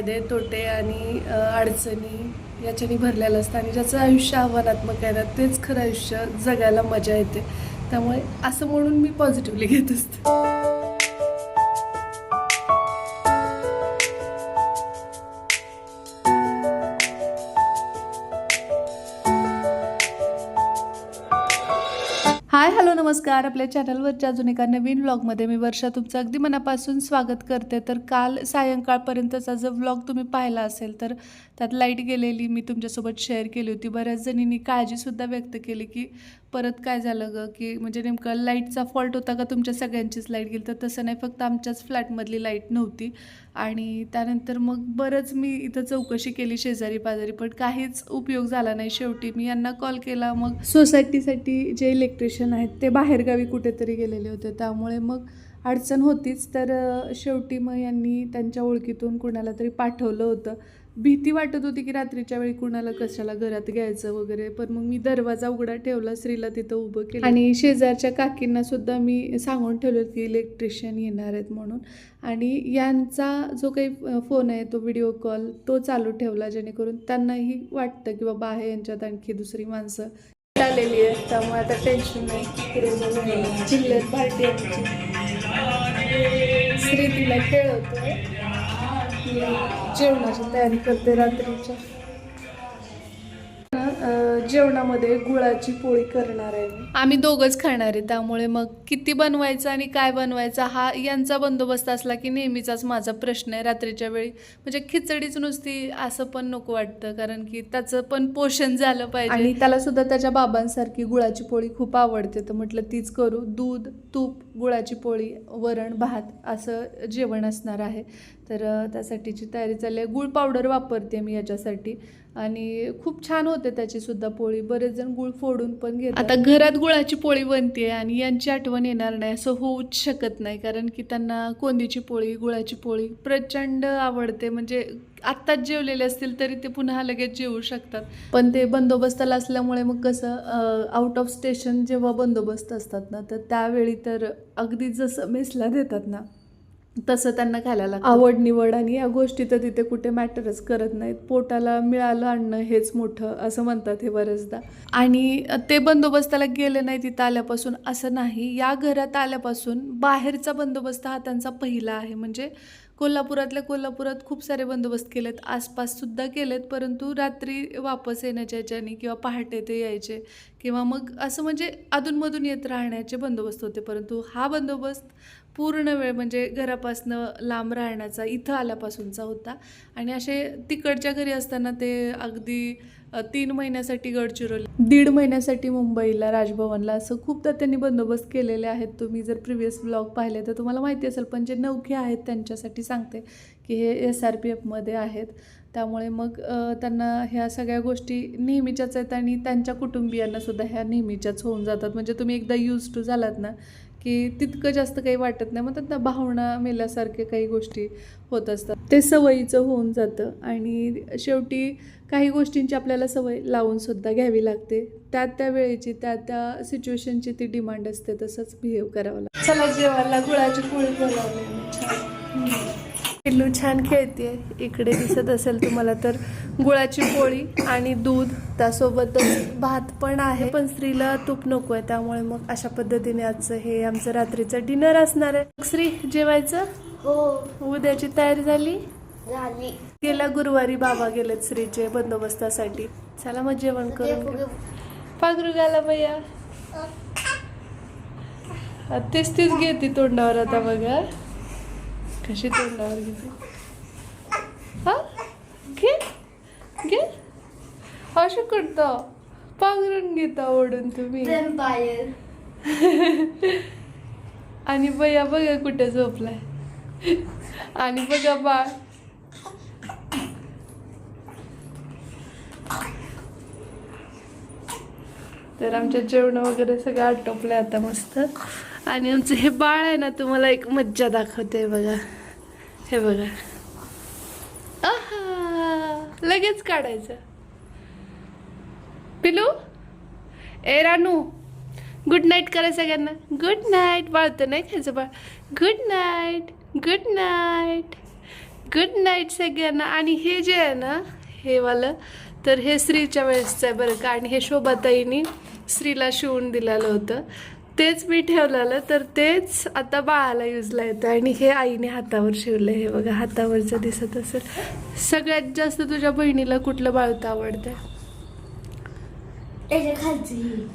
फायदे तोटे आणि अडचणी याच्याने भरलेलं असतं आणि ज्याचं आयुष्य आव्हानात्मक आहे ना तेच खरं आयुष्य जगायला मजा येते. त्यामुळे असं म्हणून मी पॉझिटिव्हली घेत असते. नमस्कार. आपल्या चॅनलवरच्या अजून एका नवीन व्लॉगमध्ये मी वर्षा तुमचं अगदी मनापासून स्वागत करते. तर काल सायंकाळपर्यंतचा जर व्लॉग तुम्ही पाहिला असेल तर त्यात लाइट गेलेली मी तुमच्यासोबत शेअर केली होती. बऱ्याच जणींनी काळजीसुद्धा व्यक्त केली की परत काय झालं ग? की म्हणजे नेमकं लाईटचा फॉल्ट होता का तुमच्या सगळ्यांचीच लाइट गेली? तर तसं नाही फक्त आमच्याच फ्लॅटमधली लाइट नव्हती. आणि त्यानंतर मग बरंच मी इथं चौकशी केली शेजारी पाजारी पण काहीच उपयोग झाला नाही शेवटी. मी यांना कॉल केला मग सोसायटीसाठी जे इलेक्ट्रिशियन आहेत ते बाहेरगावी कुठेतरी गेलेले होते. त्यामुळे मग अडचण होतीच. तर शेवटी मग यांनी त्यांच्या ओळखीतून कुणाला तरी पाठवलं होतं. भीती वाटत होती की रात्रीच्या वेळी कुणाला कशाला घरात घ्यायचं वगैरे पण मग मी दरवाजा उघडा ठेवला स्त्रीला तिथं उभं केलं. आणि शेजारच्या काकींना सुद्धा मी सांगून ठेवलं की इलेक्ट्रिशियन येणार आहेत म्हणून. आणि यांचा जो काही फोन आहे तो व्हिडिओ कॉल तो चालू ठेवला जेणेकरून त्यांनाही वाटतं की बाबा आहे यांच्यात आणखी दुसरी माणसं आलेली आहे त्यामुळे आता टेन्शन नाही. चिल्लर पार्टी श्री तिला खेळवतोय. मी जेवणाची तयारी करते रात्रीच्या जेवणामध्ये गुळाची पोळी करणार आहे मी. आम्ही दोघंच खाणार आहे त्यामुळे मग किती बनवायचं आणि काय बनवायचं हा यांचा बंदोबस्त असला की नेहमीचाच माझा प्रश्न आहे रात्रीच्या वेळी. म्हणजे खिचडीच नुसती असं पण नको वाटतं कारण की त्याचं पण पोषण झालं पाहिजे. आणि त्याला सुद्धा त्याच्या बाबांसारखी गुळाची पोळी खूप आवडते तर म्हटलं तीच करू. दूध तूप गुळाची पोळी वरण भात असं जेवण असणार आहे. तर त्यासाठीची तयारी चालली आहे. गुळ पावडर वापरते मी याच्यासाठी. आणि खूप छान होते त्याची सुद्धा पोळी. बरेच जण गुळ फोडून पण घेतात. आता घरात गुळाची पोळी बनते आणि यांची आठवण येणार नाही असं होऊच शकत नाही. कारण की त्यांना कोंदीची पोळी गुळाची पोळी प्रचंड आवडते. म्हणजे आत्ताच जेवलेले असतील तरी ते पुन्हा लगेच जेवू शकतात. पण ते बंदोबस्ताला असल्यामुळे मग कसं आउट ऑफ स्टेशन जेव्हा बंदोबस्त असतात ना तर त्यावेळी तर अगदी जसं मेसला देतात ना तसं त्यांना खायला लागतं. आवड निवड आणि या गोष्टी तर तिथे कुठे मॅटरच करत नाहीत. पोटाला मिळालं आणणं हेच मोठं असं म्हणतात हे बरेचदा. आणि ते बंदोबस्ताला गेले नाही तिथं आल्यापासून असं नाही. या घरात आल्यापासून बाहेरचा बंदोबस्त हा त्यांचा पहिला आहे. म्हणजे कोल्हापुरातल्या कोल्हापुरात खूप सारे बंदोबस्त केलेत. आसपास सुद्धा केलेत परंतु रात्री वापस येण्याच्या याच्याने किंवा पहाटे ते यायचे किंवा मग असं म्हणजे अधूनमधून येत राहण्याचे बंदोबस्त होते. परंतु हा बंदोबस्त पूर्ण वेळ म्हणजे घरापासनं लांब राहण्याचा इथं आल्यापासूनचा होता. आणि असे तिकडच्या घरी असताना ते अगदी तीन महिन्यासाठी गडचिरोली दीड महिन्यासाठी मुंबईला राजभवनला असं खूपदा त्यांनी बंदोबस्त केलेले आहेत. तुम्ही जर प्रिव्हियस ब्लॉग पाहिले तर तुम्हाला माहिती असेल पण जे नौखे आहेत त्यांच्यासाठी सांगते की हे एस आर पी एफमध्ये आहेत. त्यामुळे मग त्यांना ह्या सगळ्या गोष्टी नेहमीच्याच आहेत आणि त्यांच्या कुटुंबियांना सुद्धा ह्या नेहमीच्याच होऊन जातात. म्हणजे तुम्ही एकदा यूज टू झालात ना की तितकं जास्त काही वाटत नाही. मग त्यांना भावना मेल्यासारखे काही गोष्टी होत असतात. ते सवयीचं होऊन जातं आणि शेवटी काही गोष्टींची आपल्याला सवय लावून सुद्धा घ्यावी लागते. त्या त्या वेळेची त्या त्या सिच्युएशनची ती डिमांड असते. तसंच बिहेव करावं लागतं. चला जेवायला गुळाची पोळी बनवली. पिल्लू छान खेळते इकडे दिसत असेल तुम्हाला तर गुळाची पोळी आणि दूध त्यासोबतच भात पण आहे. पण स्त्रीला तूप नको आहे त्यामुळे मग अशा पद्धतीने आजचं हे आमचं रात्रीचं डिनर असणार आहे. मग श्री जेवायचं? हो. उद्याची तयारी झाली? गेल्या गुरुवारी बाबा गेलेत श्रीचे बंदोबस्तासाठी. चला मग जेवण करून. पांघरू घाला भैया. तेच तीच घेते तोंडावर आता बघा. कशी तोंडावर घेते? हा? घे. घे. असं करता. पांघरून घेता ओढून तुम्ही. आणि बया बघा कुठे झोपलाय. आणि बघा बाळ. तर आमच्या जेवण वगैरे सगळं आटोपलं आता मस्त. आणि आमचं हे बाळ आहे ना तुम्हाला एक मज्जा दाखवते बघा. हे बघा. लगेच काढायचं. पिलू? ए रानू. गुड नाईट करा सगळ्यांना. गुड नाईट बाळतं नाही खायचं बाळ. Good night good night good night सगळ्यांना. आणि हे जे आहे ना हे वालं तर हे स्त्रीच्या वेळेसचं आहे बरं का. आणि हे शोभाताईनी स्त्रीला शिवून दिलेलं होतं. तेच मी ठेवलेलं तर तेच आता बाळाला यूजला येतं आणि हे आईने हातावर शिवलं हे बघा हातावरचं दिसत असेल. सगळ्यात जास्त तुझ्या बहिणीला कुठलं बाळूत आवडतं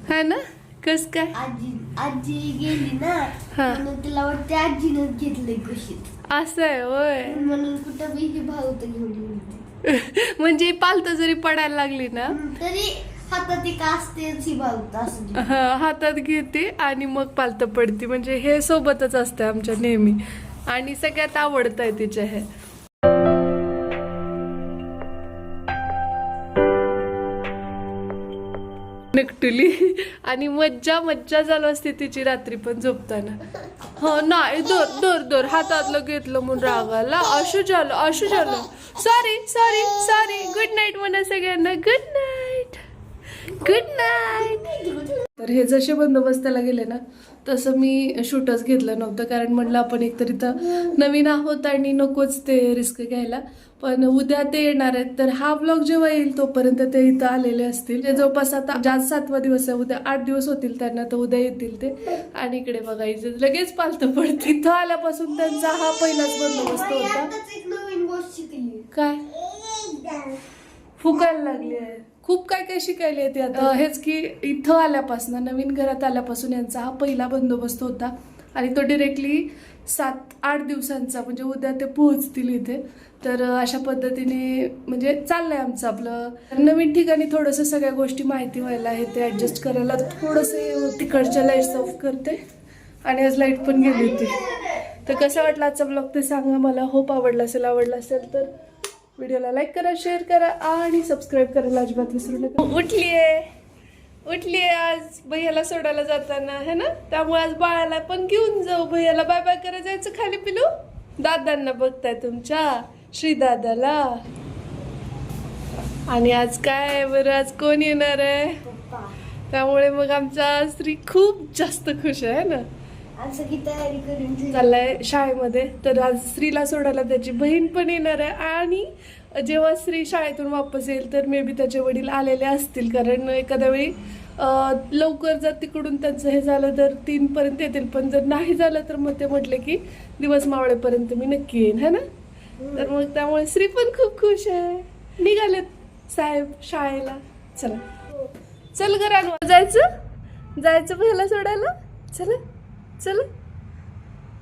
है ना? कस काय? आजी आजी गेली ना हा. म्हणून तिला वाटते आजीनंच घेतलंय कुशीत. असं आहे होय. म्हणून कुठं ही भाऊ तर घेऊन म्हणजे पालत जरी पडायला लागली ना तरी हातात एक ही हा, हातात घेते आणि मग पालत पडते. म्हणजे हे सोबतच असतं आमच्या नेहमी. आणि सगळ्यात आवडत आहे तिचे हे. नकटुली. आणि मज्जा मज्जा चालू असते तिची रात्री पण झोपताना. हो नाही दोर दोर दोर हातातलं घेतलं म्हणून रागाला. असू झालं असू झालं. Sorry sorry sorry good night म्हणा सगळ्यांना. गुड गुड नाईट तर हे जसे बंदोबस्ताला गेले ना तसं मी शूटच घेतलं नव्हतं. कारण म्हणलं आपण एकतर इथं नवीन आहोत आणि नकोच ते रिस्क घ्यायला. पण उद्या ते येणार आहेत. तर हा ब्लॉग जेव्हा येईल तोपर्यंत ते इथं आलेले असतील. ते जवळपास आता जास्त सातवा दिवस आहे. उद्या आठ दिवस होतील त्यांना तर उद्या येतील ते. आणि इकडे बघायचं लगेच पालतं पडते इथं आल्यापासून त्यांचा हा पहिलाच बंदोबस्त होता. आताच एक नवीन गोष्ट शिकली. काय? फुकायला लागली आहे. खूप काय काय शिकायला येते आता? हेच की इथं आल्यापासून नवीन घरात आल्यापासून यांचा हा पहिला बंदोबस्त होता. आणि तो डिरेक्टली सात आठ दिवसांचा म्हणजे उद्या ते पोहोचतील इथे. तर अशा पद्धतीने म्हणजे चाललंय आमचं आपलं. नवीन ठिकाणी थोडंसं सगळ्या गोष्टी माहिती व्हायला आहे ते ॲडजस्ट करायला थोडंसं तिकडच्या लाईट्स ऑफ करते. आणि आज लाइट पण गेली होती. तर कसं वाटलं आजचा ब्लॉग ते सांगा मला. होप आवडला असेल आवडला असेल तर व्हिडिओला लाईक करा शेअर करा आणि सबस्क्राईब करायला अजिबात विसरू नका. उठलीये. उठलीये आज भैयाला सोडायला जाताना है ना? त्यामुळे आज बाळाला पण घेऊन जाऊ भैयाला. बाय बाय करा जायचं खाली पिलू. दादांना बघताय तुमच्या श्री दादाला. आणि आज काय आहे बरं? आज कोण येणार आहे? त्यामुळे मग आमचा स्त्री खूप जास्त खुश आहे ना? आज सगळी तयारी करून चाललाय शाळेमध्ये. तर आज स्त्रीला सोडायला त्याची बहीण पण येणार आहे. आणि जेव्हा स्त्री शाळेतून वापस येईल तर मे बी त्याचे वडील आलेले असतील. कारण एखाद्या वेळी लवकर जर तिकडून त्यांचं हे झालं तर तीन पर्यंत येतील. पण जर नाही झालं तर मग ते म्हटले की दिवस मावळेपर्यंत मी नक्की येईन. है ना? तर मग त्यामुळे स्त्री पण खूप खुश आहे. निघालेत साहेब शाळेला. चला. चल घरांवर जायचं? जायचं पहिला सोडायला? चला. चला.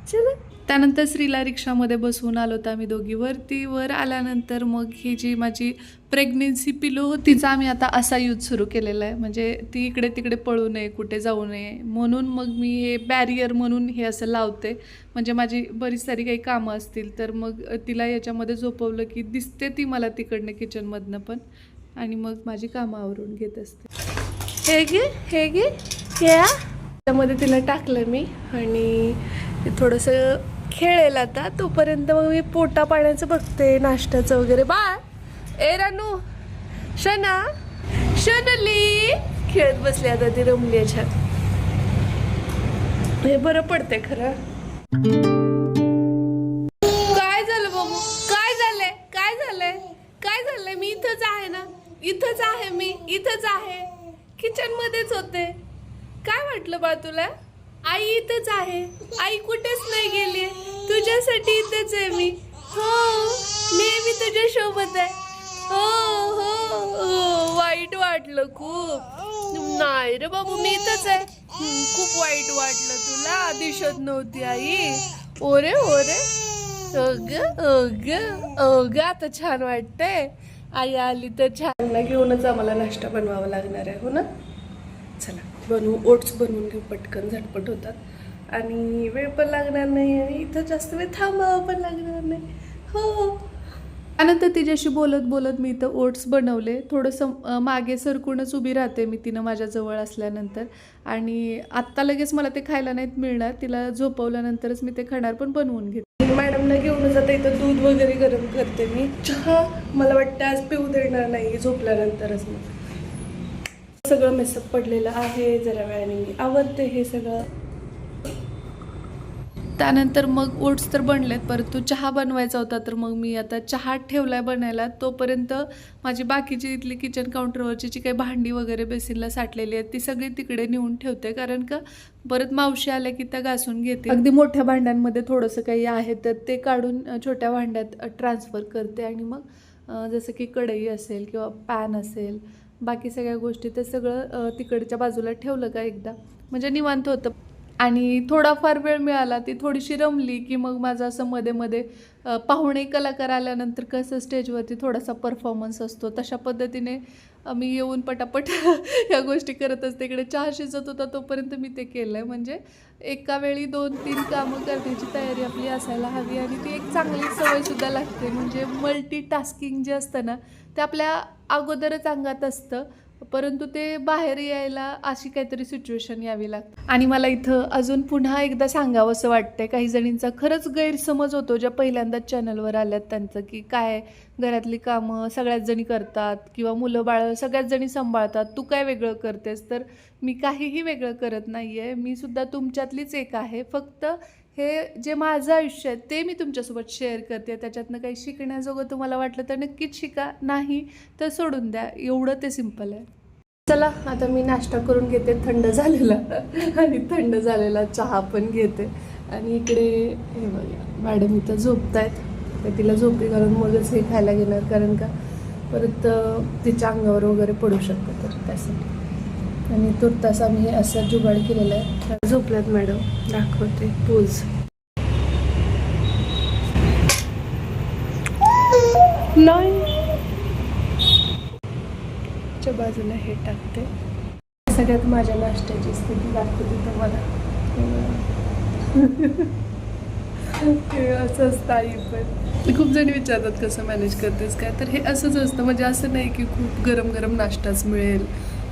चला. त्यानंतर श्रीला रिक्षामध्ये बसवून आलो होतो आम्ही दोघी. वरती वर आल्यानंतर मग ही जी माझी प्रेग्नेन्सी पिलो तिचा आम्ही आता असा यूज सुरू केलेला आहे. म्हणजे ती इकडे तिकडे पळू नये कुठे जाऊ नये. म्हणून मग मी हे बॅरियर म्हणून हे असं लावते. म्हणजे माझी बरीच सारी काही कामं असतील तर मग तिला याच्यामध्ये झोपवलं की दिसते ती मला तिकडनं किचनमधनं पण. आणि मग माझी कामं आवरून घेत असते. हे घे हे घे. आ. त्यामध्ये तिला टाकलं मी आणि थोडस थोडंसं खेळेल आता. तोपर्यंत मग मी पोटा पाण्याचं बघते नाश्त्याचं वगैरे. बाळ ए रानू शना शनली. खेळत बसली आता ती रमली याच्यात हे बरं पडते खरं. काय झालं बाबू? काय झालंय? काय झालंय? काय झालंय? मी इथंच आहे ना? इथंच आहे मी? इथंच आहे. किचन मध्येच होते. काय वाटलं बा तुला? आई इथंच आहे. आई कुठेच नाही गेली. तुझ्यासाठी इथंच आहे मी. हो नेहमी तुझ्या सोबत आहे. हो हो हो. वाईट वाटलं खूप. नाही रे बाबू मी इथंच आहे. खूप वाईट वाटलं तुला. दिसत नव्हती आई. ओरे ओरे. अग अग अग आता छान वाटतंय. आई आली तर छान. ना घेऊनच आम्हाला नाश्ता बनवावा लागणार आहे हो ना? चला. बनवू ओट्स बनवून घेऊ पटकन झटपट होतात. आणि वेळ पण लागणार नाही आणि इथं जास्त वेळ थांबावं पण लागणार नाही. हो. त्यानंतर तिच्याशी बोलत बोलत मी इथं ओट्स बनवले. थोडंसं मागे सरकूनच उभी राहते मी तिनं माझ्याजवळ असल्यानंतर. आणि आत्ता लगेच मला ते खायला नाहीत मिळणार. तिला झोपवल्यानंतरच मी ते खाणार पण बनवून घेते. मॅडमला घेऊनच आता इथं दूध वगैरे गरम करते मी. चहा मला वाटतं आज पिऊ देणार नाही झोपल्यानंतरच मग. सगळं मेसअप पडलेलं आहे जरा वेळाने मी आवडते हे सगळं. त्यानंतर मग ओट्स तर बनलेत परंतु चहा बनवायचा होता तर मग मी आता चहा ठेवलाय बनायला. तोपर्यंत माझी बाकीची इथली किचन काउंटरवरची जी काही भांडी वगैरे बेसिनला साठलेली आहेत ती सगळी तिकडे नेऊन ठेवते. कारण का परत मावशी आल्या की त्या घासून घेते अगदी मोठ्या भांड्यांमध्ये थोडंसं काही आहे तर ते काढून छोट्या भांड्यात ट्रान्सफर करते. आणि मग जसं की कढई असेल किंवा पॅन असेल बाकी सगळ्या गोष्टी ते सगळं तिकडच्या बाजूला ठेवलं का एकदा. म्हणजे निवांत होतं. आणि थोडाफार वेळ मिळाला ती थोडीशी रमली की मग माझं असं मध्ये मध्ये पाहुणे कलाकार आल्यानंतर कसं स्टेजवरती थोडासा परफॉर्मन्स असतो तशा पद्धतीने मी येऊन पटापट या गोष्टी करत असते इकडे चहा शिजत होता तोपर्यंत मी ते केलं आहे म्हणजे एका वेळी दोन तीन कामं करण्याची तयारी आपली असायला हवी आणि ती एक चांगली सवयसुद्धा लागते. म्हणजे मल्टी टास्किंग जे असतं ना ते आपल्या अगोदरच अंगात असतं. परंतु ते बाहेर यायला अशी काहीतरी सिच्युएशन यावी लागते. आणि मला इथं अजून पुन्हा एकदा सांगावं असं वाटतंय काही जणींचा खरंच गैरसमज होतो ज्या पहिल्यांदाच चॅनलवर आल्यात त्यांचं की काय घरातली कामं सगळ्याच जणी करतात किंवा मुलं बाळं सगळ्याच जणी सांभाळतात तू काय वेगळं करतेस? तर मी काहीही वेगळं करत नाही आहे मी सुद्धा तुमच्यातलीच एक आहे. फक्त हे जे माझं आयुष्य आहे ते मी तुमच्यासोबत शेअर करते. त्याच्यातनं काही शिकण्याजोगं तुम्हाला वाटलं तर नक्कीच शिका. नाही तर सोडून द्या. एवढं ते सिंपल आहे. चला आता मी नाश्ता करून घेते. थंड झालेला. आणि थंड झालेला चहा पण घेते. आणि इकडे हे बघा मॅडम इथं झोपतायत. तर तिला झोपी घालून मगच हे खायला घेणार. कारण का परत तिच्या अंगावर वगैरे पडू शकतं तर त्यासाठी. आणि तुर्तास आम्ही हे असं जुगाड केलेलं आहे. झोपल्यात मॅडम. दाखवते. पोज. नाही. च्या बाजूला हे टाकते. सगळ्यात माझ्या नाश्त्याची स्थिती दाखवते तुम्हाला असं असतं आई पण. खूप जणी विचारतात कसं मॅनेज करतेस काय? तर हे असंच असतं. म्हणजे असं नाही की खूप गरम गरम नाश्ताच मिळेल.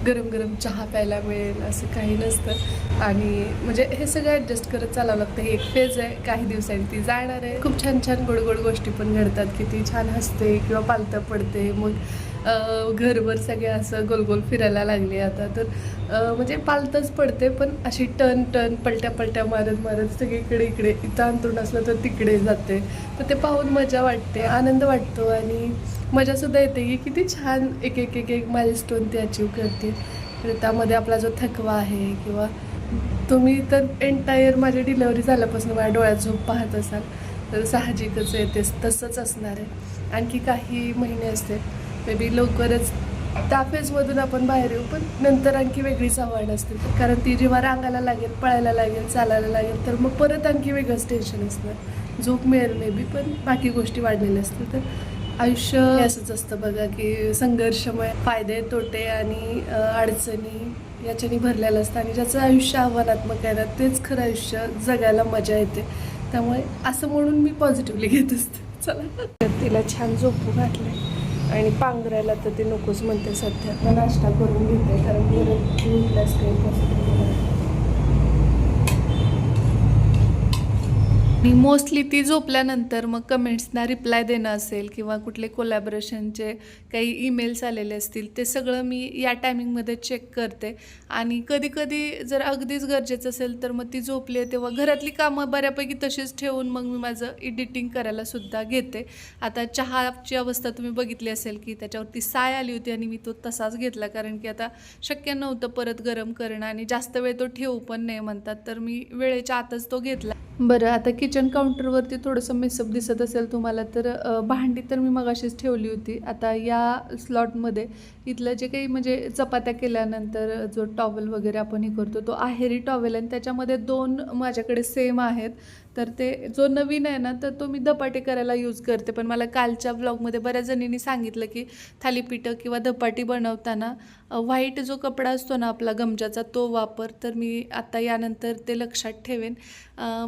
गरम गरम चहा प्यायला मिळेल. असं काही नसतं. आणि म्हणजे हे सगळं ॲडजस्ट करत चालावं लागतं. हे एक फेज आहे. काही दिवसांनी ती जाणार आहे. खूप छान छान गोड गोड गोष्टी पण घडतात. की ती छान हसते किंवा पालतं पडते. मग घरभर सगळे असं गोल गोल फिरायला लागले आता. तर म्हणजे पालतच पडते पण अशी टर्न टर्न पलट्या पलट्या मारत मारत सगळीकडे इकडे इथं अंतरून असलं तर तिकडे जाते. तर ते पाहून मजा वाटते आनंद वाटतो आणि मजासुद्धा येते की किती छान एक एक एक एक माइलस्टोन ते अचीव करते तर त्यामध्ये आपला जो थकवा आहे किंवा तुम्ही तर एंटायर माझी डिलेवरी झाल्यापासून माझ्या डोळ्यात झोप पाहत असाल तर साहजिकच येते तसंच असणार आहे. आणखी काही महिने असते मे बी लवकरच त्या फेजमधून आपण बाहेर येऊ पण नंतर आणखी वेगळीच आव्हानं असतील कारण ती जेव्हा रांगायला लागेल पळायला लागेल चालायला लागेल तर मग परत आणखी वेगळंच टेन्शन असणार झोप मिळेल मे बी पण बाकी गोष्टी वाढलेल्या असतील तर. आयुष्य असंच असतं बघा की संघर्षमय फायदे तोटे आणि अडचणी याच्याने भरलेलं असतं. आणि ज्याचं आयुष्य आव्हानात्मक आहे ना तेच खरं आयुष्य जगायला मजा येते. त्यामुळे असं म्हणून मी पॉझिटिव्हली घेत असते. चला. तिला छान झोपू घातलं आणि पांघरायला तर ते नकोच म्हणते सध्या. आता नाश्ता करून घेते कारण परत उठल्यास काही मी मोस्टली ती झोपल्यानंतर मग कमेंट्सना रिप्लाय देणं असेल किंवा कुठले कोलॅबरेशनचे काही ईमेल्स आलेले असतील ते सगळं मी या टायमिंगमध्ये चेक करते. आणि कधी कधी जर अगदीच गरजेचं असेल तर मग ती झोपली आहे तेव्हा घरातली कामं बऱ्यापैकी तशीच ठेवून मग मी माझं एडिटिंग करायलासुद्धा घेते. आता चहाची अवस्था तुम्ही बघितली असेल की त्याच्यावरती साय आली होती आणि मी तो तसाच घेतला कारण की आता शक्य नव्हतं परत गरम करणं आणि जास्त वेळ तो ठेवू पण नाही म्हणतात तर मी वेळेच्या आतच तो घेतला. बरं आता किचन किचन काउंटरवरती थोडंसं मिसअप दिसत असेल तुम्हाला तर भांडी तर मी मगाशीच ठेवली होती. आता या स्लॉटमध्ये इथलं जे काही म्हणजे चपात्या केल्यानंतर जो टॉवेल वगैरे आपण हे करतो तो आहेरी टॉवेल आणि त्याच्यामध्ये दोन माझ्याकडे सेम आहेत. तर ते जो नवीन आहे ना तर तो मी धपाटे करायला यूज करते. पण मला कालच्या ब्लॉगमध्ये बऱ्याच जणींनी सांगितलं की थालीपीठं किंवा धपाटी बनवताना व्हाईट जो कपडा असतो ना आपला गमजाचा तो वापर तर मी आता यानंतर ते लक्षात ठेवेन.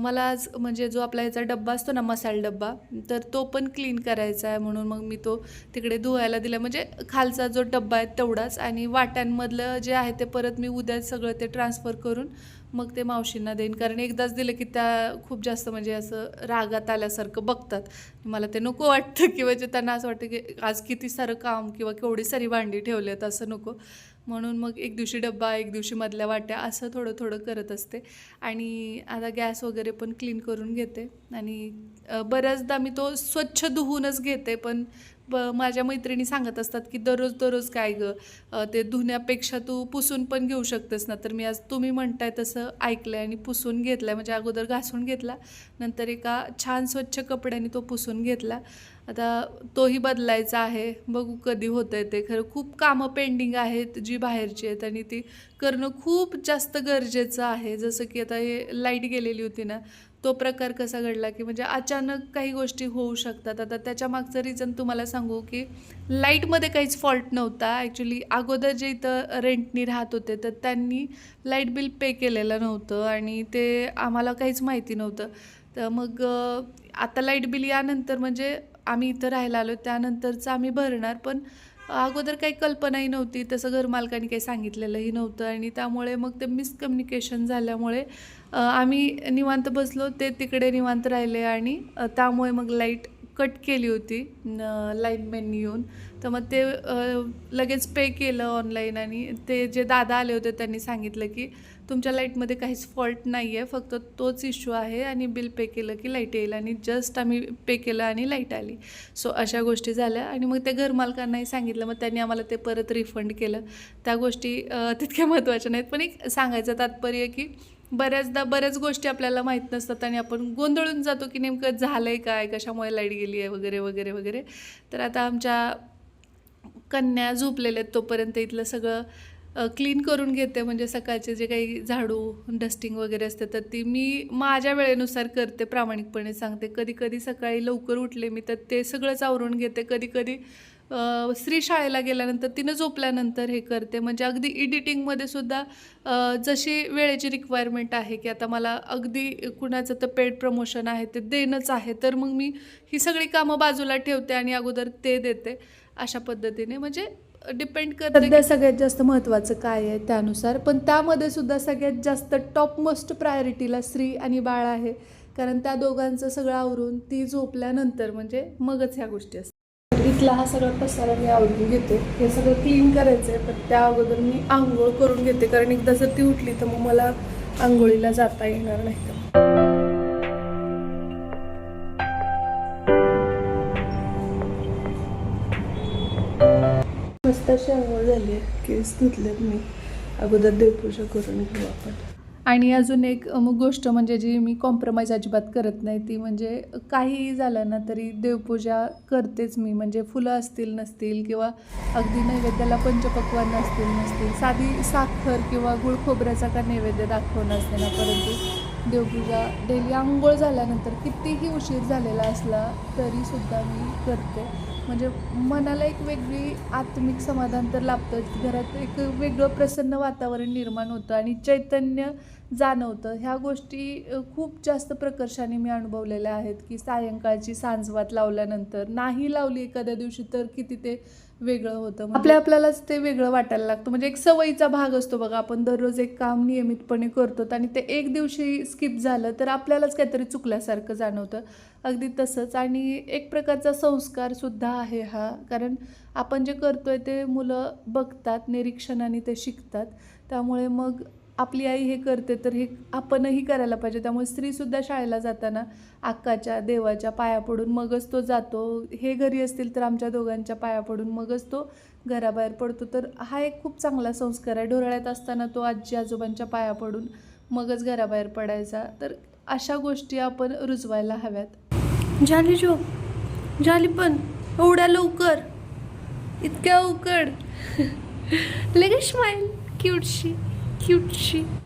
मला आज म्हणजे जो आपला याचा डब्बा असतो ना मसाला डब्बा तर तो पण क्लीन करायचा आहे म्हणून मग मी तो तिकडे धुवायला दिला. म्हणजे खालचा जो डब्बा आहे तेवढाच आणि वाट्यांमधलं जे आहे ते परत मी उद्या सगळं ते ट्रान्सफर करून मग ते मावशींना देईन. कारण एकदाच दिलं की त्या खूप जास्त म्हणजे असं रागात आल्यासारखं बघतात. मला ते नको वाटतं की म्हणजे त्यांना असं वाटतं की आज किती सारं काम किंवा केवढी सारी भांडी ठेवली आहेत असं नको. म्हणून मग एक दिवशी डब्बा एक दिवशी मधल्या वाट्या असं थोडं थोडं करत असते. आणि आता गॅस वगैरे पण क्लीन करून घेते. आणि बऱ्याचदा मी तो स्वच्छ धुवूनच घेते. पण ब माझ्या मैत्रिणी सांगत असतात की दररोज दररोज काय गं? ते धुण्यापेक्षा तू पुसून पण घेऊ शकतेस ना. तर मी आज तुम्ही म्हणताय तसं ऐकलं आहे आणि पुसून घेतलं आहे म्हणजे अगोदर घासून घेतला. नंतर एका छान स्वच्छ कपड्याने तो पुसून घेतला. आता तोही बदलायचा आहे. बघू कधी होतं आहे ते. खरं खूप कामं पेंडिंग आहेत जी बाहेरची आहेत आणि ती करणं खूप जास्त गरजेचं आहे. जसं की आता हे लाइट गेलेली होती ना तो प्रकार कसा घडला की म्हणजे अचानक काही गोष्टी होऊ शकतात. आता त्याच्या मागचं रिझन तुम्हाला सांगू की लाईटमध्ये काहीच फॉल्ट नव्हता. ॲक्च्युली अगोदर जे इथं रेंटनी राहत होते तर त्यांनी लाइट बिल पे केलेलं नव्हतं आणि ते आम्हाला काहीच माहिती नव्हतं. तर मग आता लाइट बिल यानंतर म्हणजे आम्ही इथं राहायला आलो त्यानंतरचं आम्ही भरणार पण अगोदर काही कल्पनाही नव्हती. तसं घरमालकाने काही सांगितलेलंही नव्हतं आणि त्यामुळे मग ते मिसकम्युनिकेशन झाल्यामुळे आम्ही निवांत बसलो ते तिकडे निवांत राहिले आणि त्यामुळे मग लाइट कट केली होती लाईनमॅननी येऊन. तर मग ते लगेच पे केलं ऑनलाईन आणि ते जे दादा आले होते त्यांनी सांगितलं की तुमच्या लाईटमध्ये काहीच फॉल्ट नाही आहे फक्त तोच इश्यू आहे आणि बिल पे केलं की लाइट येईल आणि जस्ट आम्ही पे केलं आणि लाइट आली. सो अशा गोष्टी झाल्या आणि मग त्या घरमालकांनाही सांगितलं मग त्यांनी आम्हाला ते परत रिफंड केलं. त्या गोष्टी तितक्या महत्त्वाच्या नाहीत पण एक सांगायचं तात्पर्य की बऱ्याचदा बऱ्याच गोष्टी आपल्याला माहीत नसतात आणि आपण गोंधळून जातो की नेमकं झालं आहे काय कशामुळे लाइट गेली आहे वगैरे वगैरे वगैरे. तर आता आमच्या कन्या झोपलेल्या आहेत तोपर्यंत इथलं सगळं क्लीन करून घेते म्हणजे सकाळचे जे काही झाडू डस्टिंग वगैरे असते तर ती मी माझ्या वेळेनुसार करते प्रामाणिकपणे सांगते. कधी कधी सकाळी लवकर उठले मी तर ते सगळंच आवरून घेते. कधी कधी स्त्री शाळेला गेल्यानंतर तिनं झोपल्यानंतर हे करते. म्हणजे अगदी एडिटिंगमध्ये सुद्धा जशी वेळेची रिक्वायरमेंट आहे की आता मला अगदी कुणाचं तर पेड प्रमोशन आहे ते देणंच आहे तर मग मी ही सगळी कामं बाजूला ठेवते आणि अगोदर ते देते. अशा पद्धतीने म्हणजे डिपेंड करते सध्या सगळ्यात जास्त महत्त्वाचं काय आहे त्यानुसार. पण त्यामध्ये सुद्धा सगळ्यात जास्त टॉप मोस्ट प्रायोरिटीला स्त्री आणि बाळ आहे. कारण त्या दोघांचं सगळं आवरून ती झोपल्यानंतर म्हणजे मगच ह्या गोष्टी असतात. इथला हा सगळा पसारा मी आवडून घेते. हे सगळं क्लीन करायचं आहे पण त्या अगोदर मी आंघोळ करून घेते. कारण एकदा जर ती उठली तर मग मला आंघोळीला जाता येणार नाही. मस्त अशी आंघोळ झाली केस धुतलेत मी. अगोदर देवपूजा करून घेऊ आपण. आणि अजून एक मग गोष्ट म्हणजे जी मी कॉम्प्रोमाइज अजिबात करत नाही ती म्हणजे काहीही झालं ना तरी देवपूजा करतेच मी. म्हणजे फुलं असतील नसतील किंवा अगदी नैवेद्याला पंचपक्वान असतील नसतील साधी साखर किंवा गुळ खोबऱ्याचा का नैवेद्य दाखवणं असते ना परंतु देवपूजा डेली आंघोळ झाल्यानंतर कितीही उशीर झालेला असला तरीसुद्धा मी करते. म्हणजे मनाला एक वेगळी आत्मिक समाधान तर लाभतंच. घरात एक वेगळं प्रसन्न वातावरण निर्माण होतं आणि चैतन्य जाणवतं. ह्या गोष्टी खूप जास्त प्रकर्षाने मी अनुभवलेल्या आहेत की सायंकाळची सांजवात लावल्यानंतर नाही लावली एखाद्या दिवशी तर किती ते वेगळं होतं आपल्या आपल्यालाच ते वेगळं वाटायला लागतं. म्हणजे एक सवयीचा भाग असतो बघा आपण दररोज एक काम नियमितपणे करतो आणि ते एक दिवशी स्किप झालं तर आपल्यालाच काहीतरी चुकल्यासारखं जाणवतं. अगदी तसंच. आणि एक प्रकारचा संस्कारसुद्धा आहे हा. कारण आपण जे करतोय ते मुलं बघतात निरीक्षणाने ते शिकतात. त्यामुळे मग आपली आई हे करते तर हे आपणही करायला पाहिजे. त्यामुळे स्त्रीसुद्धा शाळेला जाताना अक्काच्या देवाच्या पाया पडून मगच तो जातो. हे घरी असतील तर आमच्या दोघांच्या पाया पडून मगच तो घराबाहेर पडतो. तर हा एक खूप चांगला संस्कार आहे. ढोराळ्यात असताना तो आजी आजोबांच्या पाया पडून मगच घराबाहेर पडायचा. तर अशा गोष्टी आपण रुजवायला हव्यात. झाली जो झाली पण एवढ्या लवकर इतक्या अवकड लगेच स्माईल क्यूटशी क्यूटशी